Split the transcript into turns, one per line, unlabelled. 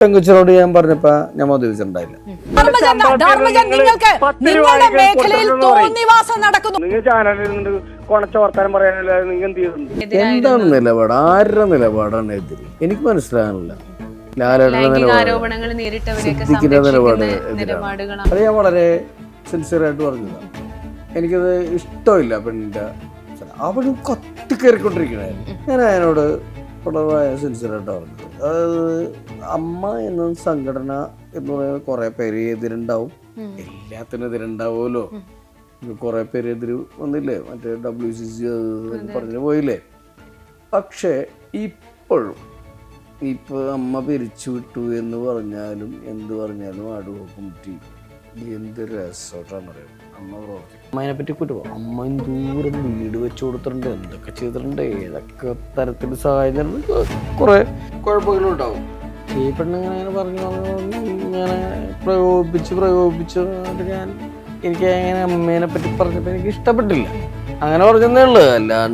പെങ്കുച്ചനോട് ഞാൻ പറഞ്ഞപ്പോ ഞാൻ
ധർമ്മജൻ നിങ്ങൾക്ക് നിങ്ങളുടെ മേഖലയിൽ തോന്നിവാസം നടക്കുന്നു.
നിങ്ങൾ ചാനലിൽ നിന്ന് കൊണച്ച വർത്താനം പറയാനല്ലാതെ നിങ്ങൾ എന്ത് ചെയ്യുന്നുണ്ട്
എന്താണ് നിലപാട്? ആരുടെ നിലപാടാണ് എതിര് എനിക്ക് മനസ്സിലാകുന്നില്ല ലാലേട്ടന്റെ നിലപാട് അത് ഞാൻ വളരെ സിൻസിയറായിട്ട് പറഞ്ഞതാണ് എനിക്കത് ഇഷ്ടമില്ല പെണ്ണിന്റെ അവളും കത്തിക്കേറിക്കൊണ്ടിരിക്കണായിരുന്നു ഞാൻ അതിനോട് വളരെ സിൻസിയറായിട്ട് പറഞ്ഞത്. അതായത് അമ്മ എന്ന സംഘടന എന്ന് പറയുന്നത് കുറെ പേര് എതിരുണ്ടാവും. എല്ലാത്തിനും എതിരുണ്ടാവുമല്ലോ. കുറെ പേര് എതിര് വന്നില്ലേ? മറ്റേ ഡബ്ല്യു സി സി പറഞ്ഞു പോയില്ലേ? പക്ഷേ ഇപ്പോഴും ഇപ്പൊ അമ്മ പിരിച്ചു വിട്ടു എന്ന് പറഞ്ഞാലും എന്ത് പറഞ്ഞാലും ആടുവോ എന്ത് രസമായിട്ടാണ് പറയുന്നത് അമ്മ പ്രവർത്തിക്കും അമ്മേനെ പറ്റി കുറ്റം അമ്മ ദൂരം വീട് വെച്ചു കൊടുത്തിട്ടുണ്ട് എന്തൊക്കെ ചെയ്തിട്ടുണ്ട് ഏതൊക്കെ തരത്തിൽ സഹായിച്ചിട്ടുണ്ട് കുറെ കുഴപ്പങ്ങളുണ്ടാവും. ഈ പെണ്ണിങ്ങനെ അങ്ങനെ പറഞ്ഞു പറഞ്ഞു ഇങ്ങനെ പ്രകോപിപ്പിച്ച് പ്രകോപിപ്പിച്ച് ഞാൻ എനിക്ക് അങ്ങനെ അമ്മേനെ പറ്റി പറഞ്ഞപ്പോൾ എനിക്ക് ഇഷ്ടപ്പെട്ടില്ല. അങ്ങനെ പറഞ്ഞതേ ഉള്ളൂ. അല്ലാണ്ട്